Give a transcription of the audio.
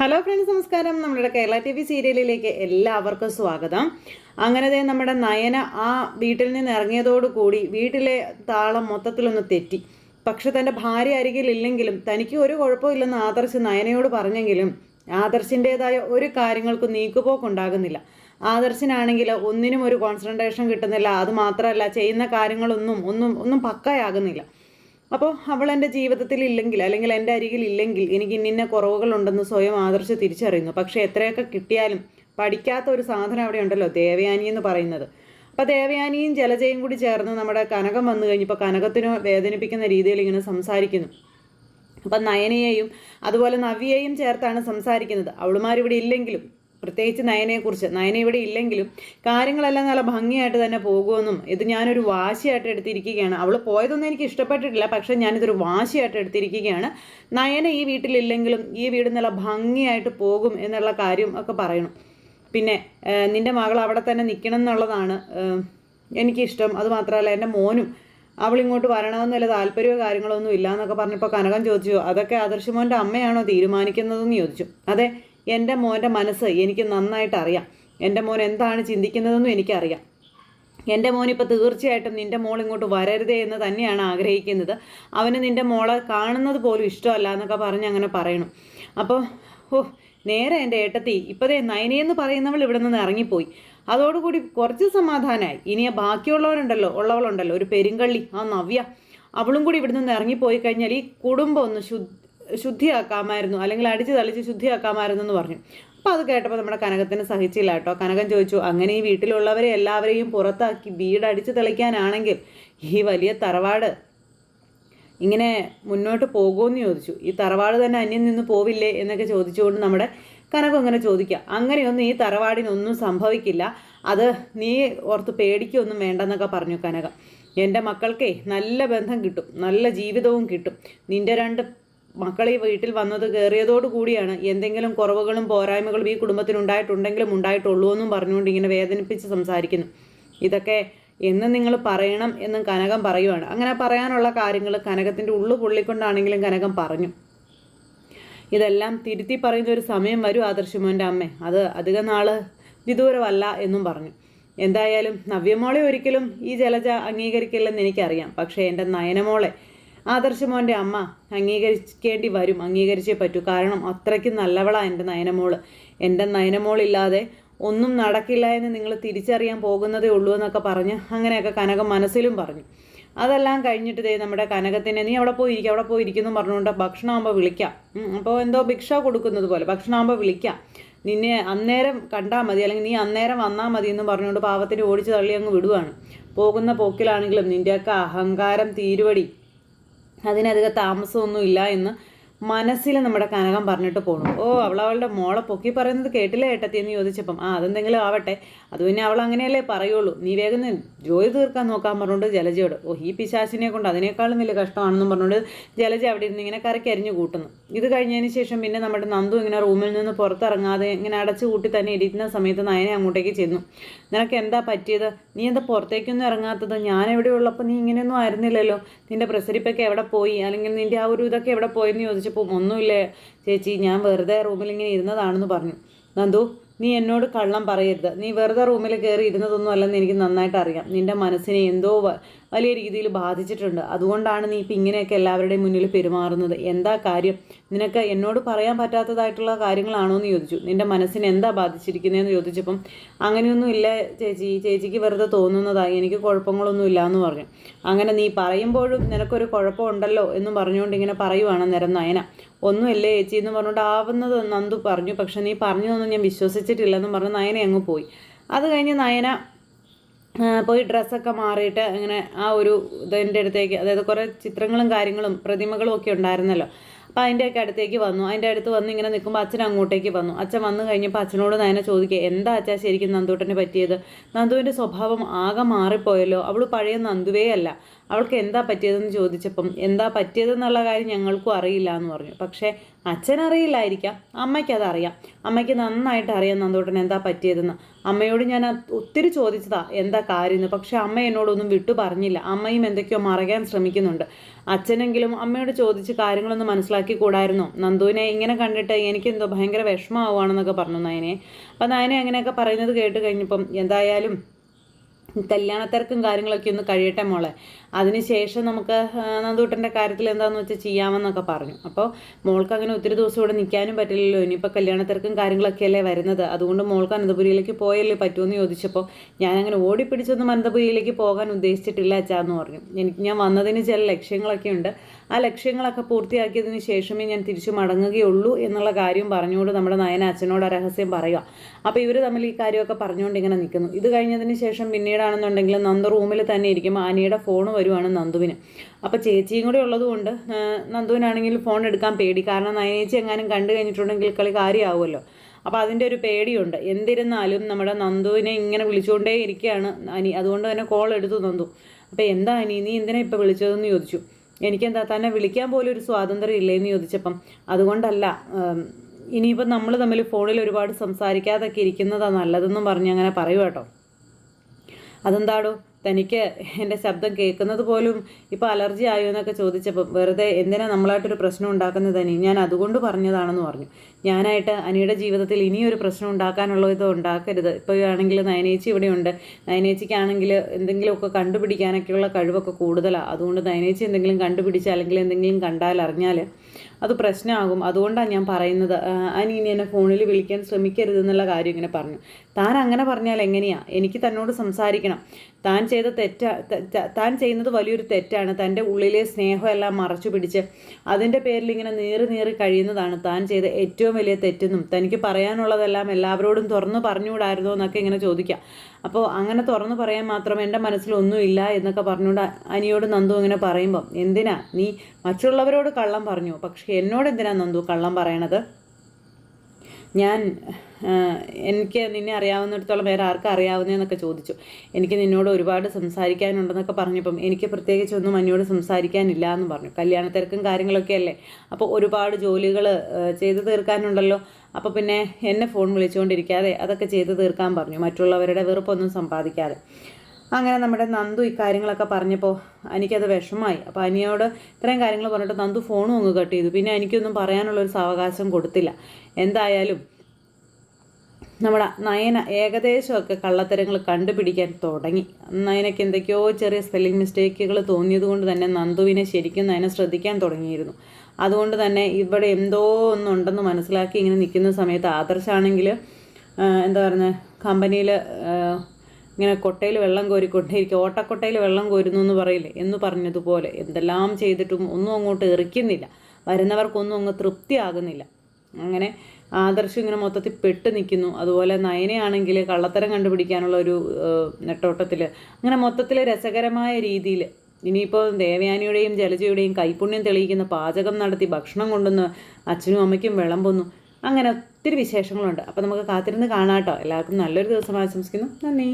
Hello friends നമസ്കാരം. നമ്മുടെ Kerala T V സീരിയലിലേക്ക് എല്ലാവർക്കും സ്വാഗതം. അങ്ങനെ നമ്മുടെ നയന ആ വീട്ടിൽ നിന്ന് ഇറങ്ങിയതോടുകൂടി വീട്ടിലെ താളം മൊത്തത്തിലൊന്ന് തെറ്റി. പക്ഷെ തന്റെ ഭാര്യ അരികിലില്ലെങ്കിലും തനിക്ക് ഒരു കുഴപ്പമില്ലെന്ന് ആദർശ് നയനയോട് പറഞ്ഞെങ്കിലും ആദർശിന്റെതായ ഒരു കാര്യങ്ങൾക്കും നീക്കുപോക്കുണ്ടാകുന്നില്ല. ആദർശിനാണെങ്കിൽ ഒന്നിനും ഒരു കോൺസെൻട്രേഷൻ കിട്ടുന്നില്ല. അത് മാത്രമല്ല ചെയ്യുന്ന കാര്യങ്ങളൊന്നും ഒന്നും ഒന്നും പക്കയാകുന്നില്ല. അപ്പോൾ അവൾ എന്റെ ജീവിതത്തിൽ ഇല്ലെങ്കിൽ അല്ലെങ്കിൽ എന്റെ അരികിൽ ഇല്ലെങ്കിൽ എനിക്ക് ഇന്നിന്ന കുറവുകളുണ്ടെന്ന് സ്വയം ആദർശ് തിരിച്ചറിയുന്നു. പക്ഷേ എത്രയൊക്കെ കിട്ടിയാലും പഠിക്കാത്ത ഒരു സാധനം അവിടെ ഉണ്ടല്ലോ ദേവയാനി എന്ന് പറയുന്നത്. അപ്പോൾ ദേവയാനിയും ജലജയും കൂടി ചേർന്ന് നമ്മുടെ കനകം വന്നു കഴിഞ്ഞപ്പോൾ കനകത്തിനോ വേദനിപ്പിക്കുന്ന രീതിയിൽ ഇങ്ങനെ സംസാരിക്കുന്നു. അപ്പം നയനയെയും അതുപോലെ നവ്യയെയും ചേർത്താണ് സംസാരിക്കുന്നത്. അവളുമാരിവിടെ ഇല്ലെങ്കിലും പ്രത്യേകിച്ച് നയനയെക്കുറിച്ച്. നയന ഇവിടെ ഇല്ലെങ്കിലും കാര്യങ്ങളെല്ലാം നല്ല ഭംഗിയായിട്ട് തന്നെ പോകുമെന്നും ഇത് ഞാനൊരു വാശിയായിട്ട് എടുത്തിരിക്കുകയാണ്. അവൾ പോയതൊന്നും എനിക്ക് ഇഷ്ടപ്പെട്ടിട്ടില്ല പക്ഷെ ഞാനിതൊരു വാശിയായിട്ട് എടുത്തിരിക്കുകയാണ്. നയന ഈ വീട്ടിലില്ലെങ്കിലും ഈ വീട് നല്ല ഭംഗിയായിട്ട് പോകും എന്നുള്ള കാര്യം ഒക്കെ പറയണം. പിന്നെ നിന്റെ മകൾ അവിടെ തന്നെ നിൽക്കണം എന്നുള്ളതാണ് എനിക്കിഷ്ടം. അതുമാത്രമല്ല എന്റെ മോനും അവളിങ്ങോട്ട് വരണമെന്ന് വല്ല താല്പര്യമോ കാര്യങ്ങളോ ഒന്നും ഇല്ല എന്നൊക്കെ പറഞ്ഞപ്പോൾ കനകം ചോദിച്ചു അതൊക്കെ ആദർശമോന്റെ അമ്മയാണോ തീരുമാനിക്കുന്നതെന്ന് ചോദിച്ചു. അതെ എന്റെ മോന്റെ മനസ്സ് എനിക്ക് നന്നായിട്ട് അറിയാം. എന്റെ മോൻ എന്താണ് ചിന്തിക്കുന്നതെന്നും എനിക്കറിയാം. എന്റെ മോനിപ്പോൾ തീർച്ചയായിട്ടും നിന്റെ മോൾ ഇങ്ങോട്ട് വരരുതേ എന്ന് തന്നെയാണ് ആഗ്രഹിക്കുന്നത്. അവന് നിന്റെ മോളെ കാണുന്നത് പോലും ഇഷ്ടമല്ല എന്നൊക്കെ പറഞ്ഞ് അങ്ങനെ പറയണം. അപ്പോൾ ഓ നേരെ എന്റെ ഏട്ടത്തി ഇപ്പോഴേ നയനയെന്ന് പറയുന്നവൾ ഇവിടെ നിന്ന് ഇറങ്ങിപ്പോയി. അതോടുകൂടി കുറച്ച് സമാധാനമായി ഇനി ആ ബാക്കിയുള്ളവരുണ്ടല്ലോ ഉള്ളവളുണ്ടല്ലോ ഒരു പെരുങ്കള്ളി ആ നവ്യ. അവളും കൂടി ഇവിടെ നിന്ന് ഇറങ്ങിപ്പോയി കഴിഞ്ഞാൽ ഈ കുടുംബം ഒന്ന് ശുദ്ധ ശുദ്ധിയാക്കാമായിരുന്നു അല്ലെങ്കിൽ അടിച്ച് തളിച്ച് ശുദ്ധിയാക്കാമായിരുന്നു എന്ന് പറഞ്ഞു. അപ്പോൾ അത് കേട്ടപ്പോൾ നമ്മുടെ കനകത്തിന് സഹിച്ചില്ല കേട്ടോ. കനകൻ ചോദിച്ചു അങ്ങനെ ഈ വീട്ടിലുള്ളവരെ എല്ലാവരെയും പുറത്താക്കി വീട് അടിച്ച് തെളിക്കാനാണെങ്കിൽ ഈ വലിയ തറവാട് ഇങ്ങനെ മുന്നോട്ട് പോകുമെന്ന് ചോദിച്ചു. ഈ തറവാട് തന്നെ അന്യം നിന്ന് പോവില്ലേ? എന്നൊക്കെ ചോദിച്ചുകൊണ്ട് നമ്മുടെ കനകം അങ്ങനെ ചോദിക്കുക അങ്ങനെയൊന്നും ഈ തറവാടിനൊന്നും സംഭവിക്കില്ല. അത് നീ ഓർത്ത് പേടിക്കൊന്നും വേണ്ടെന്നൊക്കെ പറഞ്ഞു കനകം എന്റെ മക്കൾക്കേ നല്ല ബന്ധം കിട്ടും നല്ല ജീവിതവും കിട്ടും. നിന്റെ രണ്ട് മക്കൾ ഈ വീട്ടിൽ വന്നത് കയറിയതോടു കൂടിയാണ് എന്തെങ്കിലും കുറവുകളും പോരായ്മകളും ഈ കുടുംബത്തിനുണ്ടായിട്ടുണ്ടെങ്കിലും ഉണ്ടായിട്ടുള്ളൂ എന്നും പറഞ്ഞുകൊണ്ട് ഇങ്ങനെ വേദനിപ്പിച്ച് സംസാരിക്കുന്നു. ഇതൊക്കെ എന്ന് നിങ്ങൾ പറയണം എന്നും കനകം പറയുവാണ്. അങ്ങനെ പറയാനുള്ള കാര്യങ്ങൾ കനകത്തിന്റെ ഉള്ളു പൊള്ളിക്കൊണ്ടാണെങ്കിലും കനകം പറഞ്ഞു. ഇതെല്ലാം തിരുത്തി പറയുന്ന ഒരു സമയം വരും ആദർശമോന്റെ അമ്മ. അത് അധിക നാൾ വിദൂരമല്ല എന്നും പറഞ്ഞു. എന്തായാലും നവ്യമോളെ ഒരിക്കലും ഈ ജലജ അംഗീകരിക്കില്ലെന്ന് എനിക്കറിയാം. പക്ഷേ എന്റെ നയനമോളെ ആദർശമോന്റെ അമ്മ അംഗീകരിക്കേണ്ടി വരും അംഗീകരിച്ചേ പറ്റൂ. കാരണം അത്രയ്ക്ക് നല്ലവളാണ് എന്റെ നയനമോൾ. എന്റെ നയനമോളില്ലാതെ ഒന്നും നടക്കില്ല എന്ന് നിങ്ങൾ തിരിച്ചറിയാൻ പോകുന്നതേ ഉള്ളൂ എന്നൊക്കെ പറഞ്ഞ് അങ്ങനെയൊക്കെ കനകം മനസ്സിലും പറഞ്ഞു. അതെല്ലാം കഴിഞ്ഞിട്ട് ദേ നമ്മുടെ കനകത്തിനെ നീ അവിടെ പോയിരിക്കും അവിടെ പോയിരിക്കുന്നു പറഞ്ഞുകൊണ്ട് ഭക്ഷണമാകുമ്പോൾ വിളിക്കാം. അപ്പോൾ എന്തോ ഭിക്ഷ കൊടുക്കുന്നത് പോലെ ഭക്ഷണമാകുമ്പോൾ വിളിക്കാം. നിന്നെ അന്നേരം കണ്ടാൽ മതി അല്ലെങ്കിൽ നീ അന്നേരം വന്നാൽ മതി എന്ന് പറഞ്ഞുകൊണ്ട് പാവത്തിന് ഓടിച്ച് തള്ളി അങ്ങ് വിടുവാണ്. പോകുന്ന പോക്കിലാണെങ്കിലും നിന്റെയൊക്കെ അഹങ്കാരം തീരുവടി. അതിനധികം താമസമൊന്നുമില്ല എന്ന് മനസ്സിൽ നമ്മുടെ കനകം പറഞ്ഞിട്ട് പോകണം ഓ അവൾ അവളുടെ മോളെ പൊക്കി പറയുന്നത് കേട്ടില്ലേ ഏട്ടത്തി എന്ന് ചോദിച്ചപ്പം ആ അതെന്തെങ്കിലും ആവട്ടെ. അത് പിന്നെ അവൾ അങ്ങനെയല്ലേ പറയുള്ളൂ. നീ വേഗം ജോലി തീർക്കാൻ നോക്കാൻ പറഞ്ഞുകൊണ്ട് ജലജയോട് ഓ ഈ പിശാസിനെ കൊണ്ട് അതിനേക്കാളും വലിയ കഷ്ടമാണെന്നും പറഞ്ഞുകൊണ്ട് ജലജ അവിടെ ഇരുന്ന് ഇങ്ങനെ കരക്കരിഞ്ഞു കൂട്ടുന്നു. ഇത് കഴിഞ്ഞതിന് ശേഷം പിന്നെ നമ്മുടെ നന്ദു ഇങ്ങനെ റൂമിൽ നിന്ന് പുറത്തിറങ്ങാതെ ഇങ്ങനെ അടച്ചു കൂട്ടി തന്നെ ഇരിക്കുന്ന സമയത്ത് നയനെ അങ്ങോട്ടേക്ക് ചെന്നു. നിനക്ക് എന്താ പറ്റിയത്? നീ എന്താ പുറത്തേക്കൊന്നും ഇറങ്ങാത്തത്? ഞാൻ എവിടെ ഉള്ളപ്പോൾ നീ ഇങ്ങനെയൊന്നും ആയിരുന്നില്ലല്ലോ. നിന്റെ പ്രസരിപ്പൊക്കെ എവിടെ പോയി? അല്ലെങ്കിൽ നിന്റെ ആ ഒരു ഇതൊക്കെ എവിടെ പോയെന്ന് ചോദിച്ചപ്പോൾ ഒന്നുമില്ലേ ചേച്ചി ഞാൻ വെറുതെ റൂമിൽ ഇങ്ങനെ ഇരുന്നതാണെന്ന് പറഞ്ഞു. നന്ദു നീ എന്നോട് കള്ളം പറയരുത്. നീ വെറുതെ റൂമിൽ കയറി ഇരുന്നതൊന്നും അല്ലെന്ന് എനിക്ക് നന്നായിട്ട് അറിയാം. നിന്റെ മനസ്സിനെ എന്തോ വലിയ രീതിയിൽ ബാധിച്ചിട്ടുണ്ട്. അതുകൊണ്ടാണ് നീ ഇപ്പം ഇങ്ങനെയൊക്കെ എല്ലാവരുടെയും മുന്നിൽ പെരുമാറുന്നത്. എന്താ കാര്യം? നിനക്ക് എന്നോട് പറയാൻ പറ്റാത്തതായിട്ടുള്ള കാര്യങ്ങളാണോ എന്ന് ചോദിച്ചു. നിന്റെ മനസ്സിനെ എന്താ ബാധിച്ചിരിക്കുന്നതെന്ന് ചോദിച്ചപ്പം അങ്ങനെയൊന്നും ഇല്ല ചേച്ചി. ചേച്ചിക്ക് വെറുതെ തോന്നുന്നതായി. എനിക്ക് കുഴപ്പങ്ങളൊന്നും ഇല്ല എന്ന് പറഞ്ഞു. അങ്ങനെ നീ പറയുമ്പോഴും നിനക്കൊരു കുഴപ്പമുണ്ടല്ലോ എന്നും പറഞ്ഞുകൊണ്ട് ഇങ്ങനെ പറയുവാണ് നേരം നയന. ഒന്നുമല്ലേ ചേച്ചി എന്ന് പറഞ്ഞുകൊണ്ട് ആവുന്നത് നന്ദു പറഞ്ഞു. പക്ഷെ നീ പറഞ്ഞതൊന്നും ഞാൻ വിശ്വസിച്ചിട്ടില്ലെന്നും പറഞ്ഞ് നയന അങ്ങ് പോയി. അത് കഴിഞ്ഞ് നയന പോയി ഡ്രസ്സൊക്കെ മാറിയിട്ട് ഇങ്ങനെ ആ ഒരു ഇതിന്റെ അടുത്തേക്ക് അതായത് കുറേ ചിത്രങ്ങളും കാര്യങ്ങളും പ്രതിമകളും ഒക്കെ ഉണ്ടായിരുന്നല്ലോ. അപ്പോൾ അതിന്റെയൊക്കെ അടുത്തേക്ക് വന്നു. അതിന്റെ അടുത്ത് വന്ന് ഇങ്ങനെ നിൽക്കുമ്പോൾ അച്ഛൻ അങ്ങോട്ടേക്ക് വന്നു. അച്ഛൻ വന്നു കഴിഞ്ഞപ്പോൾ അച്ഛനോട് നയനെ ചോദിക്കുക എന്താ അച്ഛാ ശരിക്കും നന്ദൂട്ടന് പറ്റിയത്? നന്ദുവിന്റെ സ്വഭാവം ആകെ മാറിപ്പോയല്ലോ. അവൾ പഴയ നന്ദുവേ അല്ല. അവൾക്ക് എന്താ പറ്റിയതെന്ന് ചോദിച്ചപ്പം എന്താ പറ്റിയതെന്നുള്ള കാര്യം ഞങ്ങൾക്കും അറിയില്ല എന്ന് പറഞ്ഞു. പക്ഷേ അച്ഛനറിയില്ലായിരിക്കാം അമ്മയ്ക്കതറിയാം അമ്മയ്ക്ക് നന്നായിട്ട് അറിയാം നന്ദോട്ടൻ എന്താ പറ്റിയതെന്ന്. അമ്മയോട് ഞാൻ ഒത്തിരി ചോദിച്ചതാ എന്താ കാര്യമെന്ന്. പക്ഷെ അമ്മ എന്നോടൊന്നും വിട്ടു പറഞ്ഞില്ല. അമ്മയും എന്തൊക്കെയോ മറയ്ക്കാൻ ശ്രമിക്കുന്നുണ്ട്. അച്ഛനെങ്കിലും അമ്മയോട് ചോദിച്ച് കാര്യങ്ങളൊന്നും മനസ്സിലാക്കി കൂടായിരുന്നു? നന്ദുവിനെ ഇങ്ങനെ കണ്ടിട്ട് എനിക്കെന്തോ ഭയങ്കര വിഷമമാവുകയാണെന്നൊക്കെ പറഞ്ഞു നയനെ അപ്പം നയനെ അങ്ങനെയൊക്കെ പറയുന്നത് കേട്ട് കഴിഞ്ഞപ്പം എന്തായാലും കല്യാണത്തിരക്കും കാര്യങ്ങളൊക്കെ ഒന്ന് കഴിയട്ടെ മോളെ. അതിനുശേഷം നമുക്ക് നന്ദൂട്ടന്റെ കാര്യത്തിൽ എന്താണെന്ന് വെച്ചാൽ ചെയ്യാമെന്നൊക്കെ പറഞ്ഞു. അപ്പോൾ മോൾക്ക് അങ്ങനെ ഒത്തിരി ദിവസം ഇവിടെ നിൽക്കാനും പറ്റില്ലല്ലോ. ഇനിയിപ്പോൾ കാര്യങ്ങളൊക്കെ അല്ലേ വരുന്നത്? അതുകൊണ്ട് മോൾക്ക് അനന്തപുരിയിലേക്ക് പോയല്ലേ പറ്റുമെന്ന് ചോദിച്ചപ്പോൾ ഞാനങ്ങനെ ഓടിപ്പിടിച്ചൊന്നും അനന്തപുരിയിലേക്ക് പോകാൻ ഉദ്ദേശിച്ചിട്ടില്ല അച്ഛാ എന്ന് പറഞ്ഞു. എനിക്ക് ഞാൻ വന്നതിന് ചില ലക്ഷ്യങ്ങളൊക്കെ ഉണ്ട്. ആ ലക്ഷ്യങ്ങളൊക്കെ പൂർത്തിയാക്കിയതിന് ശേഷമേ ഞാൻ തിരിച്ചു മടങ്ങുകയുള്ളൂ എന്നുള്ള കാര്യം പറഞ്ഞുകൊണ്ട് നമ്മുടെ നയന അച്ഛനോട് രഹസ്യം പറയുക. അപ്പോൾ ഇവർ തമ്മിൽ ഈ കാര്യമൊക്കെ പറഞ്ഞുകൊണ്ട് ഇങ്ങനെ നിൽക്കുന്നു. ഇത് കഴിഞ്ഞതിന് ശേഷം പിന്നീടാണെന്നുണ്ടെങ്കിൽ നന്ദു റൂമിൽ തന്നെ ഇരിക്കുമ്പോൾ ആനിയുടെ ഫോൺ വരുവാണ് നന്ദുവിന്. അപ്പോൾ ചേച്ചിയും കൂടെ ഉള്ളതുകൊണ്ട് നന്ദുവിനാണെങ്കിൽ ഫോൺ എടുക്കാൻ പേടി. കാരണം നയനേച്ചി എങ്ങാനും കണ്ടു കഴിഞ്ഞിട്ടുണ്ടെങ്കിൽ കളി കാര്യമാവുമല്ലോ അപ്പോൾ അതിന്റെ ഒരു പേടിയുണ്ട്. എന്തിരുന്നാലും നമ്മുടെ നന്ദുവിനെ ഇങ്ങനെ വിളിച്ചുകൊണ്ടേ ഇരിക്കുകയാണ് അനി അതുകൊണ്ട് തന്നെ കോൾ എടുത്തു നന്ദു. അപ്പോൾ എന്താ അനി നീ എന്തിനാ ഇപ്പോൾ വിളിച്ചതെന്ന് ചോദിച്ചു. എനിക്കെന്താ തന്നെ വിളിക്കാൻ പോലും ഒരു സ്വാതന്ത്ര്യം ഇല്ലേന്ന് ചോദിച്ചപ്പം അതുകൊണ്ടല്ല ഇനിയിപ്പം നമ്മൾ തമ്മിൽ ഫോണിൽ ഒരുപാട് സംസാരിക്കാതൊക്കെ ഇരിക്കുന്നതാണ് നല്ലതെന്നും പറഞ്ഞ് അങ്ങനെ പറയൂ കേട്ടോ. അതെന്താടോ? തനിക്ക് എന്റെ ശബ്ദം കേൾക്കുന്നത് പോലും ഇപ്പോൾ അലർജി ആയോ എന്നൊക്കെ ചോദിച്ചപ്പോൾ വെറുതെ എന്തിനാ നമ്മളായിട്ടൊരു പ്രശ്നം ഉണ്ടാക്കുന്നത് ഞാൻ അതുകൊണ്ട് പറഞ്ഞതാണെന്ന് പറഞ്ഞു. ഞാനായിട്ട് അനിയുടെ ജീവിതത്തിൽ ഇനിയൊരു പ്രശ്നം ഉണ്ടാക്കാനുള്ള ഇത് ഉണ്ടാക്കരുത്. ഇപ്പോൾ ആണെങ്കിൽ നയനേച്ചി ഇവിടെയുണ്ട്. നയനേച്ചിക്കാണെങ്കിൽ എന്തെങ്കിലുമൊക്കെ കണ്ടുപിടിക്കാനൊക്കെയുള്ള കഴിവൊക്കെ കൂടുതലാണ് അതുകൊണ്ട് നയനേച്ചി എന്തെങ്കിലും കണ്ടുപിടിച്ച് അല്ലെങ്കിൽ എന്തെങ്കിലും കണ്ടാൽ അറിഞ്ഞാൽ അത് പ്രശ്നമാകും. അതുകൊണ്ടാണ് ഞാൻ പറയുന്നത്. അനി ഇനി എന്നെ ഫോണിൽ വിളിക്കാൻ ശ്രമിക്കരുതെന്നുള്ള കാര്യം ഇങ്ങനെ പറഞ്ഞു. താൻ അങ്ങനെ പറഞ്ഞാൽ എങ്ങനെയാ? എനിക്ക് തന്നോട് സംസാരിക്കണം. താൻ ചെയ്ത തെറ്റാ താൻ ചെയ്യുന്നത് വലിയൊരു തെറ്റാണ്. തന്റെ ഉള്ളിലെ സ്നേഹമെല്ലാം മറച്ചു പിടിച്ച് അതിന്റെ പേരിൽ ഇങ്ങനെ നീറി നീറി കഴിയുന്നതാണ് താൻ ചെയ്ത ഏറ്റവും വലിയ തെറ്റെന്നും. തനിക്ക് പറയാനുള്ളതെല്ലാം എല്ലാവരോടും തുറന്നു പറഞ്ഞുകൂടായിരുന്നോ എന്നൊക്കെ ഇങ്ങനെ ചോദിക്കാം. അപ്പോൾ അങ്ങനെ തുറന്നു പറയാൻ മാത്രം എന്റെ മനസ്സിലൊന്നുമില്ല എന്നൊക്കെ പറഞ്ഞുകൊണ്ട് അനിയോട് നന്ദു ഇങ്ങനെ പറയുമ്പം എന്തിനാ? നീ മറ്റുള്ളവരോട് കള്ളം പറഞ്ഞു. പക്ഷേ എന്നോട് എന്തിനാ നന്ദു കള്ളം പറയണത്? ഞാൻ എനിക്ക് നിന്നെ അറിയാവുന്നിടത്തോളം വേറെ ആർക്കും അറിയാവുന്നതെന്നൊക്കെ ചോദിച്ചു. എനിക്ക് നിന്നോട് ഒരുപാട് സംസാരിക്കാനുണ്ടെന്നൊക്കെ പറഞ്ഞപ്പം എനിക്ക് പ്രത്യേകിച്ച് പ്രത്യേകിച്ചൊന്നും അന്നോട് സംസാരിക്കാനില്ല എന്ന് പറഞ്ഞു. കല്യാണ തിരക്കും കാര്യങ്ങളൊക്കെ അല്ലേ? അപ്പോൾ ഒരുപാട് ജോലികൾ ചെയ്തു തീർക്കാനുണ്ടല്ലോ. അപ്പോൾ പിന്നെ എന്നെ ഫോൺ വിളിച്ചുകൊണ്ടിരിക്കാതെ അതൊക്കെ ചെയ്തു തീർക്കാൻ പറഞ്ഞു. മറ്റുള്ളവരുടെ വെറുപ്പൊന്നും സമ്പാദിക്കാതെ. അങ്ങനെ നമ്മുടെ നന്ദു ഇക്കാര്യങ്ങളൊക്കെ പറഞ്ഞപ്പോൾ എനിക്കത് വിഷമമായി അപ്പോൾ അനിയോട് ഇത്രയും കാര്യങ്ങൾ പറഞ്ഞിട്ട് നന്ദു ഫോണും അങ്ങ് കട്ട് ചെയ്തു. പിന്നെ എനിക്കൊന്നും പറയാനുള്ളൊരു സാവകാശം കൊടുത്തില്ല. എന്തായാലും നമ്മുടെ നയന ഏകദേശമൊക്കെ കള്ളത്തരങ്ങൾ കണ്ടുപിടിക്കാൻ തുടങ്ങി. നയനയ്ക്ക് എന്തൊക്കെയോ ചെറിയ സ്പെല്ലിംഗ് മിസ്റ്റേക്കുകൾ തോന്നിയതുകൊണ്ട് തന്നെ നന്ദുവിനെ ശരിക്കും നയന ശ്രദ്ധിക്കാൻ തുടങ്ങിയിരുന്നു. അതുകൊണ്ട് തന്നെ ഇവിടെ എന്തോ ഒന്നുണ്ടെന്ന് മനസ്സിലാക്കി ഇങ്ങനെ നിൽക്കുന്ന സമയത്ത് ആദർശാണെങ്കിൽ എന്താ പറയുന്നത് കമ്പനിയിൽ ഇങ്ങനെ കൊട്ടയിൽ വെള്ളം കോരിക്കൊണ്ടേയിരിക്കും ഓട്ടക്കൊട്ടയിൽ വെള്ളം കോരുന്നു എന്ന് പറയില്ലേ? എന്ന് പറഞ്ഞതുപോലെ എന്തെല്ലാം ചെയ്തിട്ടും ഒന്നും അങ്ങോട്ട് എറിക്കുന്നില്ല. വരുന്നവർക്കൊന്നും അങ്ങ് തൃപ്തിയാകുന്നില്ല. അങ്ങനെ ആദർശം ഇങ്ങനെ മൊത്തത്തിൽ പെട്ട് നിൽക്കുന്നു. അതുപോലെ നയനയാണെങ്കിൽ കള്ളത്തരം കണ്ടുപിടിക്കാനുള്ള ഒരു നെട്ടോട്ടത്തിൽ അങ്ങനെ മൊത്തത്തിൽ രസകരമായ രീതിയിൽ ഇനിയിപ്പോൾ ദേവയാനിയുടെയും ജലജയുടെയും കൈപുണ്യം തെളിയിക്കുന്ന പാചകം നടത്തി ഭക്ഷണം കൊണ്ടുവന്ന് അച്ഛനും അമ്മയ്ക്കും വിളമ്പുന്നു അങ്ങനെ ഒത്തിരി വിശേഷങ്ങളുണ്ട്. അപ്പോൾ നമുക്ക് കാത്തിരുന്ന് കാണാം കേട്ടോ എല്ലാവർക്കും നല്ലൊരു ദിവസം ആശംസിക്കുന്നു. നന്ദി.